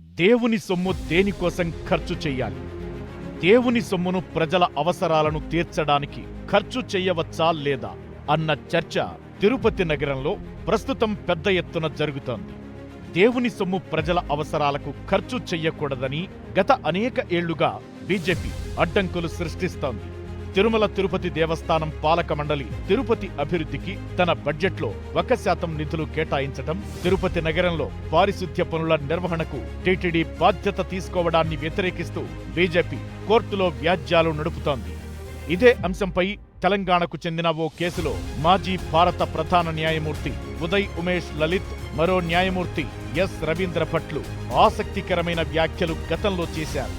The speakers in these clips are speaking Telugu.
దేవుని సొమ్ము దేనికోసం ఖర్చు చెయ్యాలి దేవుని సొమ్మును ప్రజల అవసరాలను తీర్చడానికి ఖర్చు చేయవచ్చా లేదా అన్న చర్చ తిరుపతి నగరంలో ప్రస్తుతం పెద్ద ఎత్తున జరుగుతోంది. దేవుని సొమ్ము ప్రజల అవసరాలకు ఖర్చు చెయ్యకూడదని గత అనేక ఏళ్ళుగా బీజేపీ అడ్డంకులు సృష్టిస్తోంది. తిరుమల తిరుపతి దేవస్థానం పాలక మండలి తిరుపతి అభివృద్ధికి తన బడ్జెట్లో ఒక శాతం నిధులు కేటాయించటం తిరుపతి నగరంలో పారిశుద్ధ్య పనుల నిర్వహణకు టీటీడీ బాధ్యత తీసుకోవడాన్ని వ్యతిరేకిస్తూ బీజేపీ కోర్టులో వ్యాజ్యాలు నడుపుతోంది. ఇదే అంశంపై తెలంగాణకు చెందిన ఓ కేసులో మాజీ భారత ప్రధాన న్యాయమూర్తి ఉదయ్ ఉమేష్ లలిత్ మరో న్యాయమూర్తి ఎస్ రవీంద్ర భట్లు ఆసక్తికరమైన వ్యాఖ్యలు గతంలో చేశారు.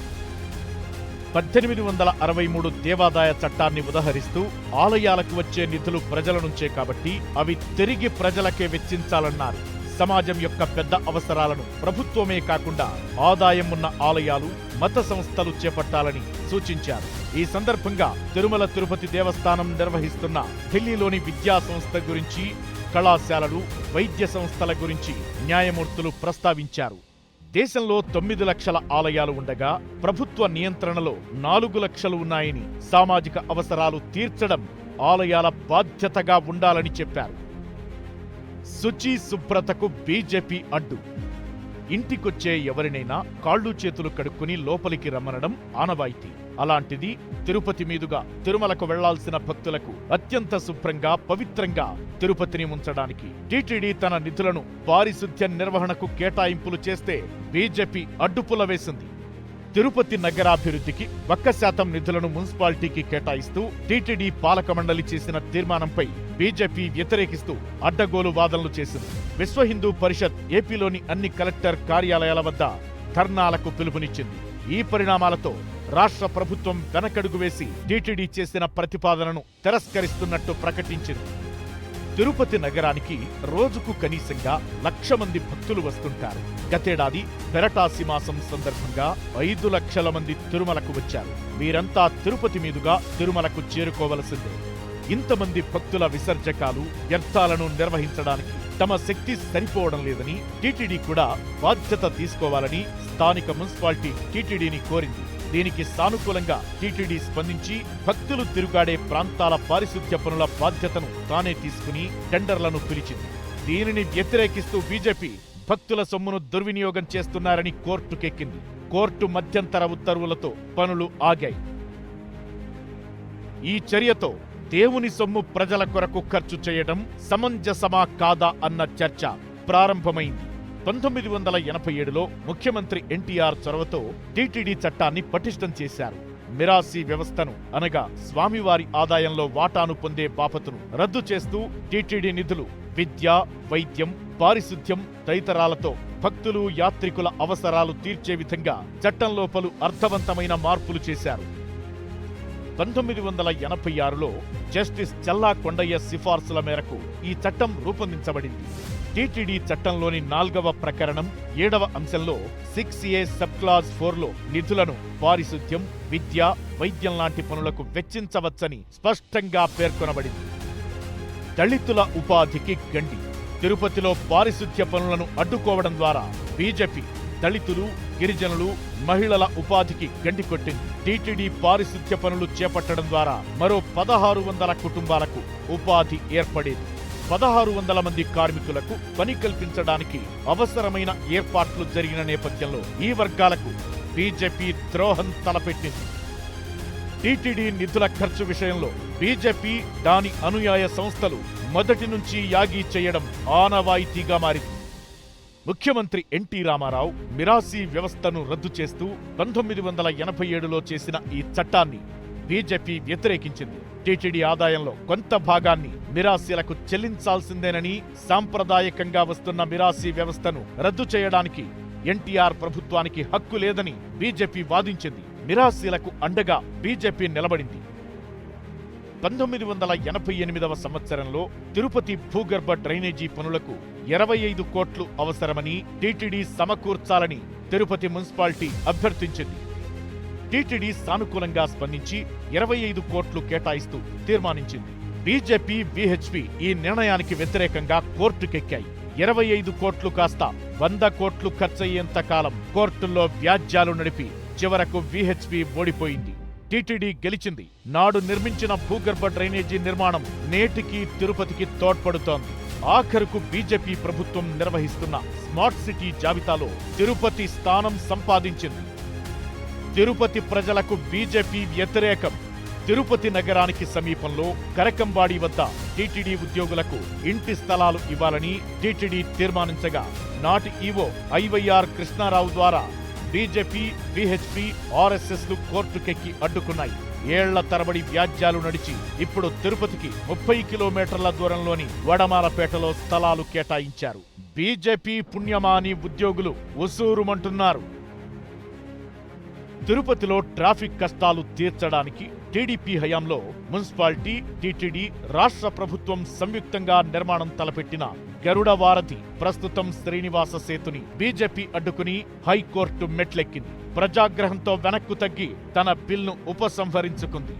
పద్దెనిమిది వందల అరవై మూడు దేవాదాయ చట్టాన్ని ఉదహరిస్తూ ఆలయాలకు వచ్చే నిధులు ప్రజల నుంచే కాబట్టి అవి తిరిగి ప్రజలకే వెచ్చించాలన్నారు. సమాజం యొక్క పెద్ద అవసరాలను ప్రభుత్వమే కాకుండా ఆదాయం ఉన్న ఆలయాలు మత సంస్థలు చేపట్టాలని సూచించారు. ఈ సందర్భంగా తిరుమల తిరుపతి దేవస్థానం నిర్వహిస్తున్న ఢిల్లీలోని విద్యా సంస్థ గురించి కళాశాలలు వైద్య సంస్థల గురించి న్యాయమూర్తులు ప్రస్తావించారు. దేశంలో తొమ్మిది లక్షల ఆలయాలు ఉండగా ప్రభుత్వ నియంత్రణలో నాలుగు లక్షలు ఉన్నాయని సామాజిక అవసరాలు తీర్చడం ఆలయాల బాధ్యతగా ఉండాలని చెప్పారు. శుచి శుభ్రతకు బీజేపీ అడ్డు. ఇంటికొచ్చే ఎవరినైనా కాళ్ళు చేతులు కడుక్కుని లోపలికి రమ్మనడం ఆనవాయితీ. అలాంటిది తిరుపతి మీదుగా తిరుమలకు వెళ్ళాల్సిన భక్తులకు అత్యంత శుభ్రంగా పవిత్రంగా తిరుపతిని ఉంచడానికి టీటీడీ తన నిధులను పారిశుద్ధ్య నిర్వహణకు కేటాయింపులు చేస్తే బీజేపీ అడ్డుపుల వేసింది. తిరుపతి నగరాభివృద్ధికి ఒక్క శాతం నిధులను మున్సిపాలిటీకి కేటాయిస్తూ టీటీడీ పాలక మండలి చేసిన తీర్మానంపై బీజేపీ వ్యతిరేకిస్తూ అడ్డగోలు వాదనలు చేసింది. విశ్వ హిందూ పరిషత్ ఏపీలోని అన్ని కలెక్టర్ కార్యాలయాల వద్ద ధర్నాలకు పిలుపునిచ్చింది. ఈ పరిణామాలతో రాష్ట్ర ప్రభుత్వం వెనకడుగు వేసి టీటీడీ చేసిన ప్రతిపాదనను తిరస్కరిస్తున్నట్టు ప్రకటించింది. తిరుపతి నగరానికి రోజుకు కనీసంగా లక్ష మంది భక్తులు వస్తుంటారు. గతేడాది పెరటాసి మాసం సందర్భంగా ఐదు లక్షల మంది తిరుమలకు వచ్చారు. వీరంతా తిరుపతి మీదుగా తిరుమలకు చేరుకోవలసిందే. ఇంతమంది భక్తుల విసర్జకాలు వ్యర్థాలను నిర్వహించడానికి తమ శక్తి సరిపోవడం లేదని టీటీడీ కూడా బాధ్యత తీసుకోవాలని స్థానిక మున్సిపాలిటీ టీటీడీని కోరింది. దీనికి సానుకూలంగా టీటీడీ స్పందించి భక్తులు తిరుగాడే ప్రాంతాల పారిశుద్ధ్య పనుల బాధ్యతను తానే తీసుకుని టెండర్లను పిలిచింది. దీనిని వ్యతిరేకిస్తూ బీజేపీ భక్తుల సొమ్మును దుర్వినియోగం చేస్తున్నారని కోర్టుకెక్కింది. కోర్టు మధ్యంతర ఉత్తర్వులతో పనులు ఆగాయి. ఈ చర్యతో దేవుని సొమ్ము ప్రజల కొరకు ఖర్చు చేయడం సమంజసమా కాదా అన్న చర్చ ప్రారంభమైంది. పంతొమ్మిది వందల ఎనభై ఏడులో ముఖ్యమంత్రి ఎన్టీఆర్ చొరవతో టీటీడీ చట్టాన్ని పటిష్టం చేశారు. మిరాసి వ్యవస్థను అనగా స్వామివారి ఆదాయంలో వాటాను పొందే బాపతును రద్దు చేస్తూ టీటీడీ నిధులు విద్య వైద్యం పారిశుద్ధ్యం తదితరాలతో భక్తులు యాత్రికుల అవసరాలు తీర్చే విధంగా చట్టంలో పలు అర్థవంతమైన మార్పులు చేశారు. పంతొమ్మిది వందల ఎనభై ఆరులో జస్టిస్ చల్లా కొండయ్య సిఫార్సుల మేరకు ఈ చట్టం రూపొందించబడింది. టీటీడీ చట్టంలోని నాల్గవ ప్రకరణం ఏడవ అంశంలో సిక్స్ ఏ సబ్ క్లాజ్ ఫోర్లో నిధులను పారిశుద్ధ్యం విద్య వైద్యం లాంటి పనులకు వెచ్చించవచ్చని స్పష్టంగా పేర్కొనబడింది. దళితుల ఉపాధికి గండి. తిరుపతిలో పారిశుద్ధ్య పనులను అడ్డుకోవడం ద్వారా బీజేపీ దళితులు గిరిజనులు మహిళల ఉపాధికి గండి కొట్టింది. టీటీడీ పారిశుద్ధ్య పనులు చేపట్టడం ద్వారా మరో పదహారు వందల కుటుంబాలకు ఉపాధి ఏర్పడేది. పదహారు వందల మంది కార్మికులకు పని కల్పించడానికి అవసరమైన ఏర్పాట్లు జరిగిన నేపథ్యంలో ఈ వర్గాలకు బీజేపీ ద్రోహం తలపెట్టింది. టీటీడీ నిధుల ఖర్చు విషయంలో బీజేపీ దాని అనుయాయ సంస్థలు మొదటి నుంచి యాగీ చేయడం ఆనవాయితీగా మారింది. ముఖ్యమంత్రి ఎన్టీ రామారావు మిరాసీ వ్యవస్థను రద్దు చేస్తూ పంతొమ్మిది వందల ఎనభై ఏడులో చేసిన ఈ చట్టాన్ని బీజేపీ వ్యతిరేకించింది. టీటీడీ ఆదాయంలో కొంత భాగాన్ని మిరాసీలకు చెల్లించాల్సిందేనని సాంప్రదాయకంగా వస్తున్న మిరాసీ వ్యవస్థను రద్దు చేయడానికి ఎన్టీఆర్ ప్రభుత్వానికి హక్కు లేదని బీజేపీ వాదించింది. మిరాసీలకు అండగా బీజేపీ నిలబడింది. పంతొమ్మిది వందల ఎనభై ఎనిమిదవ సంవత్సరంలో తిరుపతి భూగర్భ డ్రైనేజీ పనులకు ఇరవై ఐదు కోట్లు అవసరమని టీటీడీ సమకూర్చాలని తిరుపతి మున్సిపాలిటీ అభ్యర్థించింది. టీటీడీ సానుకూలంగా స్పందించి ఇరవై ఐదు కోట్లు కేటాయిస్తూ తీర్మానించింది. బీజేపీ విహెచ్పి ఈ నిర్ణయానికి వ్యతిరేకంగా కోర్టుకెక్కాయి. ఇరవై ఐదు కోట్లు కాస్త వంద కోట్లు ఖర్చయ్యేంత కాలం కోర్టుల్లో వ్యాజ్యాలు నడిపి చివరకు విహెచ్పి ఓడిపోయింది. టీటీడీ గెలిచింది. నాడు నిర్మించిన భూగర్భ డ్రైనేజీ నిర్మాణం నేటికి తిరుపతికి తోడ్పడుతోంది. ఆఖరుకు బీజేపీ ప్రభుత్వం నిర్వహిస్తున్న స్మార్ట్ సిటీ జాబితాలో తిరుపతి స్థానం సంపాదించింది. తిరుపతి ప్రజలకు బీజేపీ వ్యతిరేకం. తిరుపతి నగరానికి సమీపంలో కరకంబాడి వద్ద టీటీడీ ఉద్యోగులకు ఇంటి స్థలాలు ఇవ్వాలని టీటీడీ తీర్మానించగా నాటి ఈవో ఐవైఆర్ కృష్ణారావు ద్వారా బీజేపీ బీహెచ్పీ ఆర్ఎస్ఎస్లు కోర్టుకెక్కి అడ్డుకున్నాయి. ఏళ్ళ తరబడి వ్యాజ్యాలు నడిచి ఇప్పుడు తిరుపతికి ముప్పై కిలోమీటర్ల దూరంలోని వడమాలపేటలో స్థలాలు కేటాయించారు. బీజేపీ పుణ్యమాని ఉద్యోగులు ఉసూరుమంటున్నారు. తిరుపతిలో ట్రాఫిక్ కష్టాలు తీర్చడానికి టీడీపీ హయాంలో మున్సిపాలిటీ టీటీడీ రాష్ట్ర ప్రభుత్వం సంయుక్తంగా నిర్మాణం తలపెట్టిన గరుడ వారధి ప్రస్తుతం శ్రీనివాస సేతుని బీజేపీ అడ్డుకుని హైకోర్టు మెట్లెక్కింది. ప్రజాగ్రహంతో వెనక్కు తగ్గి తన బిల్ను ఉపసంహరించుకుంది.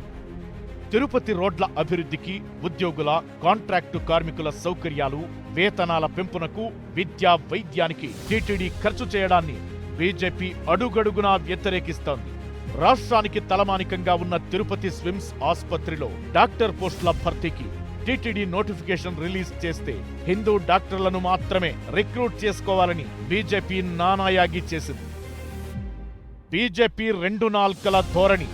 తిరుపతి రోడ్ల అభివృద్ధికి ఉద్యోగుల కాంట్రాక్టు కార్మికుల సౌకర్యాలు వేతనాల పెంపునకు విద్యా వైద్యానికి టీటీడీ ఖర్చు చేయడాన్ని బీజేపీ అడుగడుగునా వ్యతిరేకిస్తోంది. రాష్ట్రానికి తలమానికంగా ఉన్న తిరుపతి స్విమ్స్ ఆసుపత్రిలో డాక్టర్ పోస్టుల భర్తీకి టీటీడీ నోటిఫికేషన్ రిలీజ్ చేస్తే హిందూ డాక్టర్లను మాత్రమే రిక్రూట్ చేసుకోవాలని బీజేపీ నానాయాగి చేసింది. బీజేపీ రెండు నాల్కల ధోరణి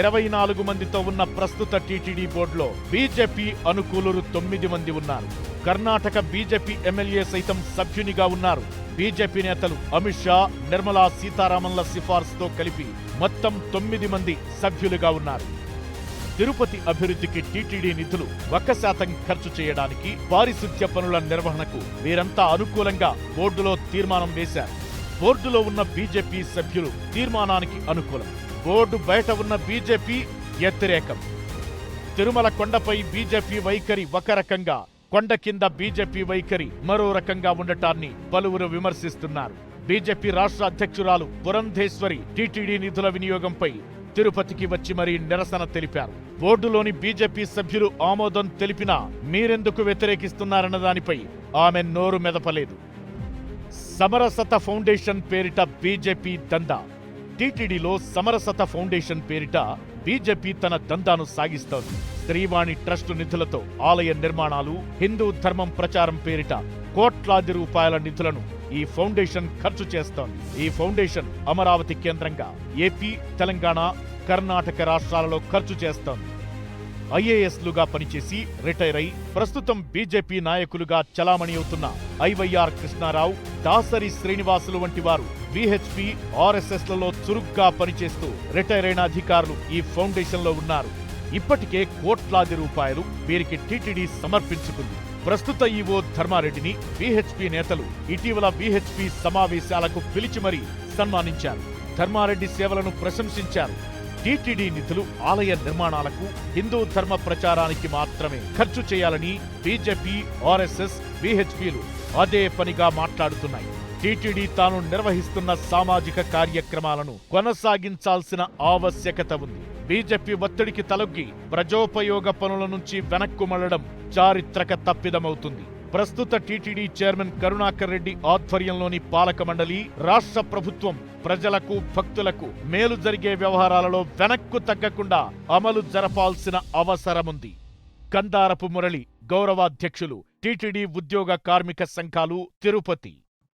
ఇరవై నాలుగు మందితో ఉన్న ప్రస్తుత టీటీడీ బోర్డులో బీజేపీ అనుకూలురు తొమ్మిది మంది ఉన్నారు. కర్ణాటక బీజేపీ ఎమ్మెల్యే సైతం సభ్యునిగా ఉన్నారు. బీజేపీ నేతలు అమిత్ షా నిర్మలా సీతారామన్ల సిఫార్సుతో కలిపి మొత్తం తొమ్మిది మంది సభ్యులుగా ఉన్నారు. తిరుపతి అభివృద్ధికి టీటీడీ నిధులు ఒక్క శాతం ఖర్చు చేయడానికి పారిశుద్ధ్య పనుల నిర్వహణకు వీరంతా అనుకూలంగా బోర్డులో తీర్మానం వేశారు. బోర్డులో ఉన్న బీజేపీ సభ్యులు తీర్మానానికి అనుకూలం. బోర్డు బయట ఉన్న బీజేపీ వ్యతిరేకం. తిరుమల కొండపై బీజేపీ వైఖరి ఒక రకంగా కొండ కింద బీజేపీ వైఖరి మరో రకంగా ఉండటాన్ని పలువురు విమర్శిస్తున్నారు. బీజేపీ రాష్ట్ర అధ్యక్షురాలు పురంధేశ్వరి టీటీడీ నిధుల వినియోగంపై తిరుపతికి వచ్చి మరీ నిరసన తెలిపారు. బోర్డులోని బీజేపీ సభ్యులు ఆమోదం తెలిపినా మీరెందుకు వ్యతిరేకిస్తున్నారన్న దానిపై ఆమె నోరు మెదపలేదు. సమరసత ఫౌండేషన్ పేరిట బీజేపీ దందా. టీటీడీలో సమరసత ఫౌండేషన్ పేరిట బీజేపీ తన దందాను సాగిస్తోంది. శ్రీవాణి ట్రస్ట్ నిధులతో ఆలయ నిర్మాణాలు హిందూ ధర్మం ప్రచారం పేరిట కోట్లాది రూపాయల నిధులను ఈ ఫౌండేషన్ ఖర్చు చేస్తోంది. ఈ ఫౌండేషన్ అమరావతి కేంద్రంగా ఏపీ తెలంగాణ కర్ణాటక రాష్ట్రాలలో ఖర్చు చేస్తోంది. ఐఏఎస్లుగా పనిచేసి రిటైర్ అయి ప్రస్తుతం బీజేపీ నాయకులుగా చలామణి అవుతున్న ఐవైఆర్ కృష్ణారావు దాసరి శ్రీనివాసులు వంటి వారు విహెచ్పి ఆర్ఎస్ఎస్లలో చురుగ్గా పనిచేస్తూ రిటైర్ అయిన అధికారులు ఈ ఫౌండేషన్లో ఉన్నారు. ఇప్పటికే కోట్లాది రూపాయలు వీరికి టీటీడీ సమర్పించుకుంది. ప్రస్తుత ఈవో ధర్మారెడ్డిని బీహెచ్పీ నేతలు ఇటీవల బీహెచ్పీ సమావేశాలకు పిలిచి మరీ సన్మానించారు. ధర్మారెడ్డి సేవలను ప్రశంసించారు. టీటీడీ నిధులు ఆలయ నిర్మాణాలకు హిందూ ధర్మ ప్రచారానికి మాత్రమే ఖర్చు చేయాలని బీజేపీ ఆర్ఎస్ఎస్ బీహెచ్పీలు అదే పనిగా మాట్లాడుతున్నాయి. టీటీడీ తాను నిర్వహిస్తున్న సామాజిక కార్యక్రమాలను కొనసాగించాల్సిన ఆవశ్యకత ఉంది. బీజేపీ ఒత్తిడికి తలొగ్గి ప్రజోపయోగ పనుల నుంచి వెనక్కు మళ్ళడం చారిత్రక తప్పిదమవుతుంది. ప్రస్తుత టీటీడీ చైర్మన్ కరుణాకర్ రెడ్డి ఆధ్వర్యంలోని పాలక మండలి రాష్ట్ర ప్రభుత్వం ప్రజలకు భక్తులకు మేలు జరిగే వ్యవహారాలలో వెనక్కు తగ్గకుండా అమలు జరపాల్సిన అవసరముంది. కందారపు మురళి గౌరవాధ్యక్షులు టీటీడీ ఉద్యోగ కార్మిక సంఘాలు తిరుపతి.